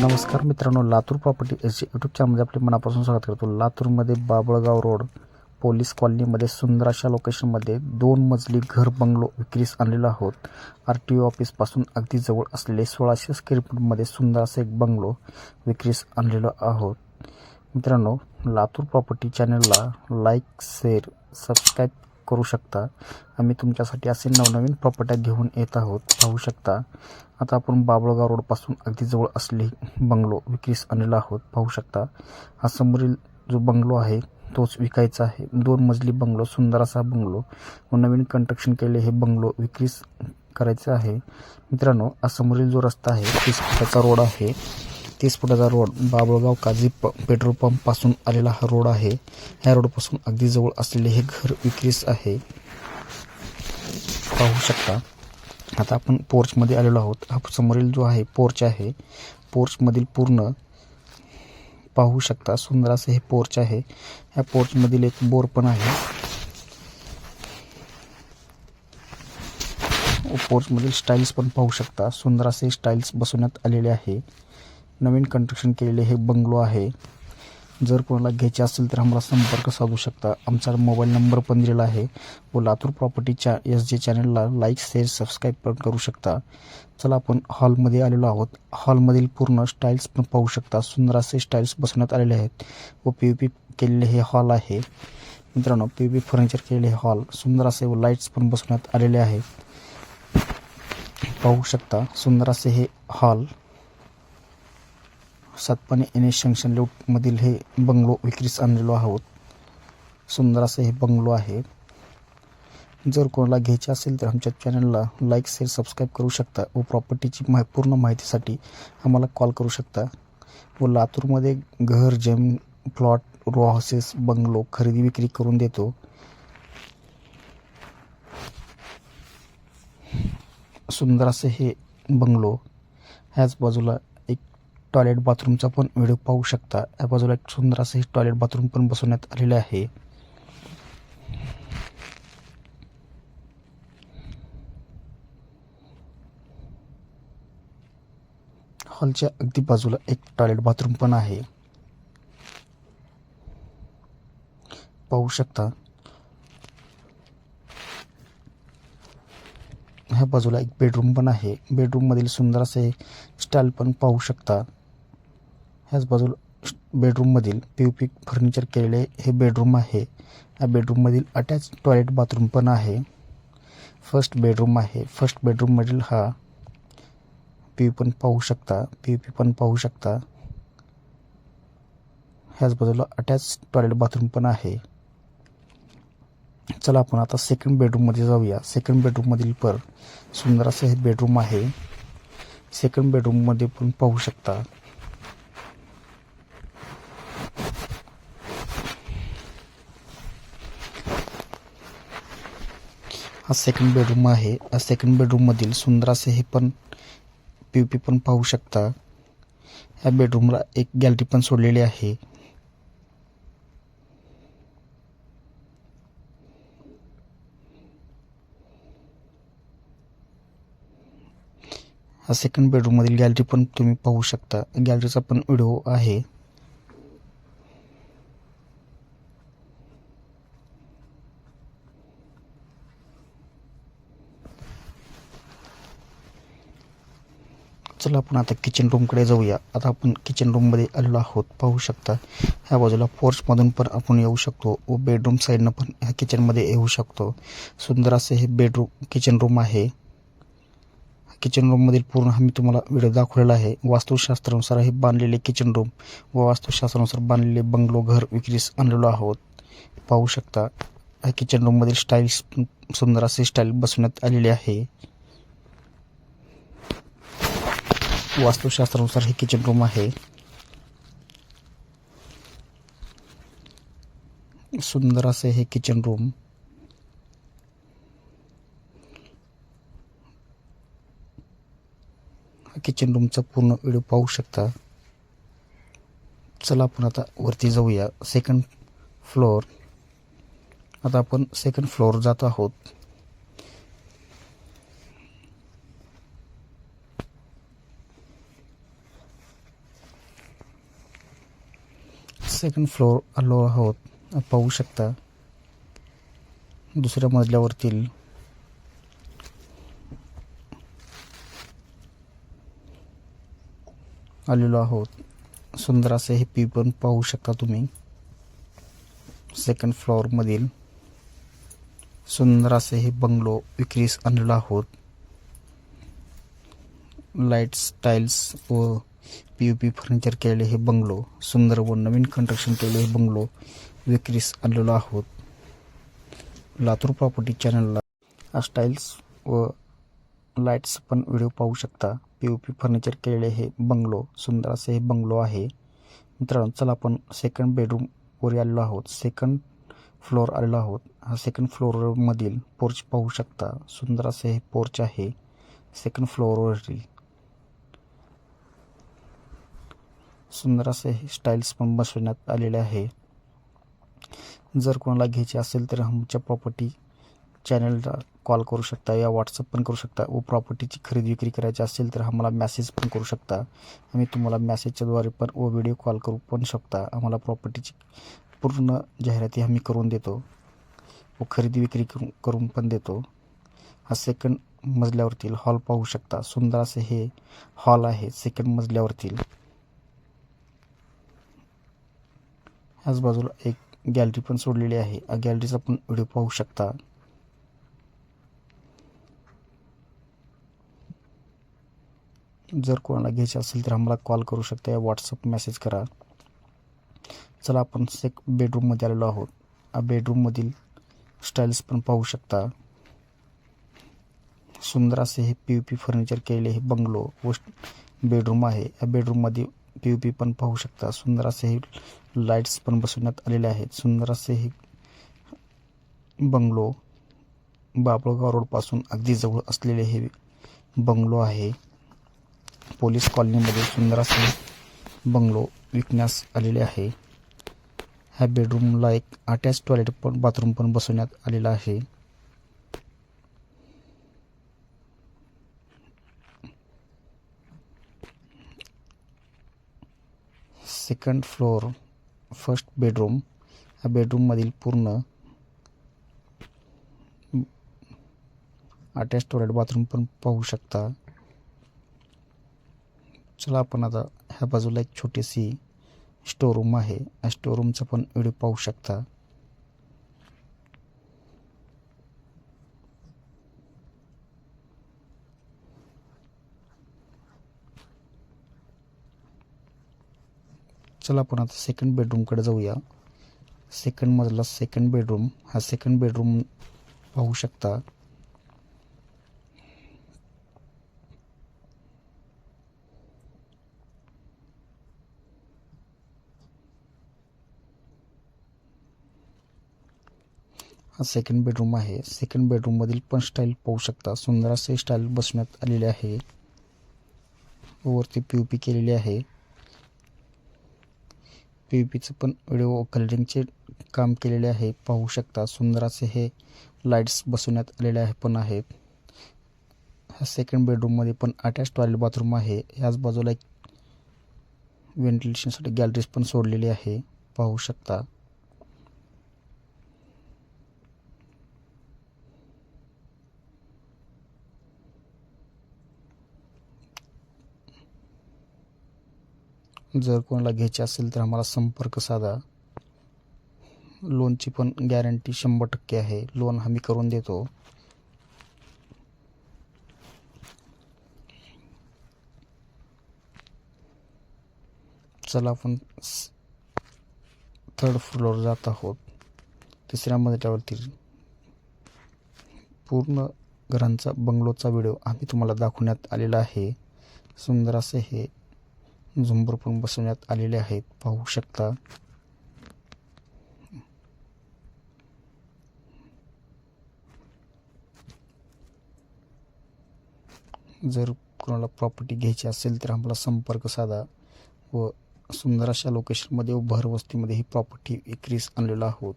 नमस्कार मित्रांनो Latur property S YouTube चॅनलमध्ये आपले मनापासून स्वागत करतो. लातूरमध्ये बाबळगाव रोड पोलीस कॉलनीमध्ये सुंदर अशा लोकेशनमध्ये दोन मजली घर बंगलो विक्रीस आणलेला आहोत. आर टी ओ ऑफिसपासून अगदी जवळ असलेले सोळाशे स्क्वेअर फूटमध्ये सुंदर असं एक बंगलो विक्रीस आणलेलो आहोत. मित्रांनो लातूर प्रॉपर्टी चॅनलला लाईक शेअर सबस्क्राईब करू शकता. आम्ही तुमच्यासाठी असे नवनवीन प्रॉपर्ट्या घेऊन येत आहोत. पाहू शकता. आता आपण बाबळगाव रोडपासून अगदी जवळ असले बंगलो विक्रीस आणलेला आहोत. पाहू शकता. हा समोरील जो बंगलो आहे तोच विकायचा आहे. दोन मजली बंगलो सुंदर असा बंगलो. व नवीन कंस्ट्रक्शन केले हे बंगलो विक्रीस करायचं आहे. मित्रांनो असमोरील जो रस्ता आहे तीस फुटाचा रोड आहे. तीस फुटाचा रोड बाबळगाव काजी प पेट्रोल पंपपासून आलेला हा रोड आहे. ह्या रोडपासून अगदी जवळ असलेले हे घर विक्रीस आहे. पाहू शकता. आता आपण पोर्चमध्ये आलेलो आहोत. हा समोरील जो आहे पोर्च आहे. पोर्चमधील पूर्ण पाहू शकता. सुंदर असं हे पोर्च आहे. ह्या पोर्चमधील एक बोर पण आहे. पोर्चमधील स्टाईल्स पण पाहू शकता. सुंदर असे स्टाईल्स बसवण्यात आलेले आहे. नवीन कंस्ट्रक्शन केलेले हे बंगलो आहे. जर कोणाला घ्यायचे असेल तर आम्हाला संपर्क साधू शकता. आमचा मोबाईल नंबर पण दिलेला आहे. व लातूर प्रॉपर्टीच्या एस जे चॅनलला लाईक शेअर सबस्क्राईब पण करू शकता. चला आपण हॉलमध्ये आलेलो आहोत. हॉलमधील पूर्ण स्टाईल्स पण पाहू शकता. सुंदर असे स्टाईल्स बसवण्यात आलेले आहेत. व पी पी केलेले हे हॉल आहे. मित्रांनो पी पी फर्निचर केलेले हे हॉल सुंदर असे व लाईट्स पण बसवण्यात आलेले आहेत. पाहू शकता सुंदर असे हे hall Satpani N S junction लेआउटमधील हे बंगलो विक्रीस आणलेलो आहोत. सुंदर असं हे बंगलो आहे. जर कोणाला घ्यायचे असेल तर आमच्या चॅनलला लाईक शेअर सबस्क्राईब करू शकता व प्रॉपर्टीची माहि पूर्ण माहितीसाठी आम्हाला कॉल करू शकता. व लातूरमध्ये घर जेम प्लॉट रो हाऊसेस बंगलो खरेदी विक्री करून देतो. सुंदर असे हे बंगलो ह्याच बाजूला टॉयलेट बाथरूमचा पण व्हिडिओ पाहू शकता. या बाजूला एक सुंदर असं हे टॉयलेट बाथरूम पण बसवण्यात आलेले आहे. हॉलच्या अगदी बाजूला एक टॉयलेट बाथरूम पण आहे. पाहू शकता. ह्या बाजूला एक बेडरूम पण आहे. बेडरूममधील सुंदर असे स्टाईल पण पाहू शकता. ह्याच बाजूला बेडरूममधील पी यू पी फर्निचर केलेले हे बेडरूम आहे. या बेडरूममधील अटॅच टॉयलेट बाथरूम पण आहे. फर्स्ट बेडरूम आहे. फर्स्ट बेडरूममधील हा पी यू पण पाहू शकता. पी यू पी पण पाहू शकता. ह्याच बाजूला अटॅच टॉयलेट बाथरूम पण आहे. चला आपण आता सेकंड बेडरूममध्ये जाऊया. सेकंड बेडरूममधील पर सुंदर असं हे बेडरूम आहे. सेकंड बेडरूममध्ये पण पाहू शकता. हा सेकंड बेडरूम आहे. या सेकंड बेडरूममधील सुंदर असे हे पण पी पी पण पाहू शकता. या बेडरूमला एक गॅलरी पण सोडलेली आहे. हा सेकंड बेडरूममधील गॅलरी पण तुम्ही पाहू शकता. गॅलरीचा पण व्हिडिओ आहे. चला आपण आता किचन रूमकडे जाऊया. आता आपण किचन रूममध्ये आलेलो आहोत. पाहू शकता ह्या बाजूला पोर्चमधून पण आपण येऊ शकतो व बेडरूम साईडनं पण ह्या किचनमध्ये येऊ शकतो. सुंदर असे हे बेडरूम किचन रूम आहे. किचन रूममधील पूर्ण मी तुम्हाला व्हिडिओ दाखवलेला आहे. वास्तुशास्त्रानुसार हे बांधलेले किचन रूम व वास्तुशास्त्रानुसार बांधलेले बंगलो घर विक्रीस आणलेलो आहोत. पाहू शकता ह्या किचन रूममधील स्टाईल सुंदर असे स्टाईल बसवण्यात आलेली आहे. वास्तुशास्त्रानुसार हे किचन रूम आहे. सुंदर असे हे किचन रूम किचन रूमचा पूर्ण व्हिडिओ पाहू शकता. चला आपण आता वरती जाऊया. सेकंड फ्लोअर आता आपण सेकंड फ्लोअर जात आहोत. सेकंड फ्लोअर आलो आहोत. पाहू शकता. दुसऱ्या मजल्यावरतील आलेलो आहोत. सुंदर असे हे पी पण पाहू शकता तुम्ही. सेकंड फ्लोअरमधील सुंदर असे हे बंगलो विक्रीस आणलेलो आहोत. लाईट्स टाईल्स व पी यू पी फर्निचर केलेले हे बंगलो सुंदर व नवीन कंस्ट्रक्शन केलेले हे बंगलो विक्रीस आणलेलो आहोत. लातूर प्रॉपर्टी चॅनलला स्टाईल्स व लाईट्स पण व्हिडिओ पाहू शकता. पी यू पी फर्निचर केलेले हे बंगलो सुंदर असे हे बंगलो आहे. मित्रांनो चला आपण सेकंड बेडरूमवर आलेलो आहोत. सेकंड फ्लोअर आलेलो आहोत. हा सेकंड फ्लोअरमधील पोर्च पाहू शकता. सुंदर असे हे पोर्च आहे. सेकंड फ्लोअरवरील सुंदर असे हे स्टाईल्स पण बसवण्यात आलेले आहे. जर कोणाला घ्यायचे असेल तर आमच्या प्रॉपर्टी चॅनलला कॉल करू शकता या व्हॉट्सअप पण करू शकता. व प्रॉपर्टीची खरेदी विक्री करायची असेल तर आम्हाला मॅसेज पण करू शकता. आम्ही तुम्हाला मॅसेजच्याद्वारे पण व व्हिडिओ कॉल करू पण शकता. आम्हाला प्रॉपर्टीची पूर्ण जाहिराती आम्ही करून देतो. व खरेदी विक्री करून करून पण देतो. हा सेकंड मजल्यावरतील हॉल पाहू शकता. सुंदर असे हे हॉल आहे सेकंड मजल्यावरतील ह्याच बाजूला एक गॅलरी पण सोडलेली आहे. या गॅलरीचा पण व्हिडिओ पाहू शकता. जर कोणाला घ्यायचे असेल तर आम्हाला कॉल करू शकता. या व्हॉट्सअप मेसेज करा. चला आपण एक बेडरूममध्ये आलेलो आहोत. या बेडरूममधील स्टाईल्स पण पाहू शकता. सुंदर असे हे पी यू पी फर्निचर केलेले हे बंगलो व बेडरूम आहे. या बेडरूममध्ये पी यू पी पण पाहू शकता. सुंदर असे हे लाईट्स पण बसवण्यात आलेले आहेत. सुंदर असे हे बंगलो बाबळगाव रोडपासून अगदी जवळ असलेले हे बंगलो आहे. पोलीस कॉलनीमध्ये सुंदर असे बंगलो विकण्यास आलेले आहे. ह्या बेडरूमला एक अटॅच टॉयलेट पण बाथरूम पण बसवण्यात आलेला आहे. सेकंड फ्लोअर फर्स्ट बेडरूम ह्या बेडरूममधील पूर्ण अटॅच टॉयलेट बाथरूम पण पाहू शकता. चला आपण आता ह्या बाजूला एक छोटीशी स्टोरूम आहे. या स्टोरूमचा पण व्हिडिओ पाहू शकता. चला आपण आता सेकंड बेडरूमकडे जाऊया. सेकंड मजला सेकंड बेडरूम हा सेकंड बेडरूम पाहू शकता. हा सेकंड बेडरूम आहे. सेकंड बेडरूममधील पण स्टाईल पाहू शकता. सुंदर असे स्टाईल बसण्यात आलेले आहे. वरती पी यू पी केलेली आहे. पी पीचं पण व्हिडिओ कलरिंगचे काम केलेले आहे. पाहू शकता सुंदर असे हे लाईट्स बसवण्यात आलेले आहे पण आहेत. ह्या सेकंड बेडरूममध्ये पण अटॅच टॉयलेट बाथरूम आहे. ह्याच बाजूला एक व्हेंटिलेशनसाठी गॅलरीज पण सोडलेली आहे. पाहू शकता. जर कोणाला घ्यायचे असेल तर आम्हाला संपर्क साधा. लोनची पण गॅरंटी शंभर टक्के आहे. लोन आम्ही करून देतो. चला आपण थर्ड फ्लोअर जात आहोत. तिसऱ्या मजल्यावरती पूर्ण घरांचा बंगलोचा व्हिडिओ आम्ही तुम्हाला दाखवण्यात आलेला आहे. सुंदर असे हे झुंबर पण बसवण्यात आलेले आहेत. पाहू शकता. जर कोणाला प्रॉपर्टी घ्यायची असेल तर आम्हाला संपर्क साधा व सुंदर अशा लोकेशनमध्ये व भरवस्तीमध्ये ही प्रॉपर्टी विक्रीस आणलेलो आहोत.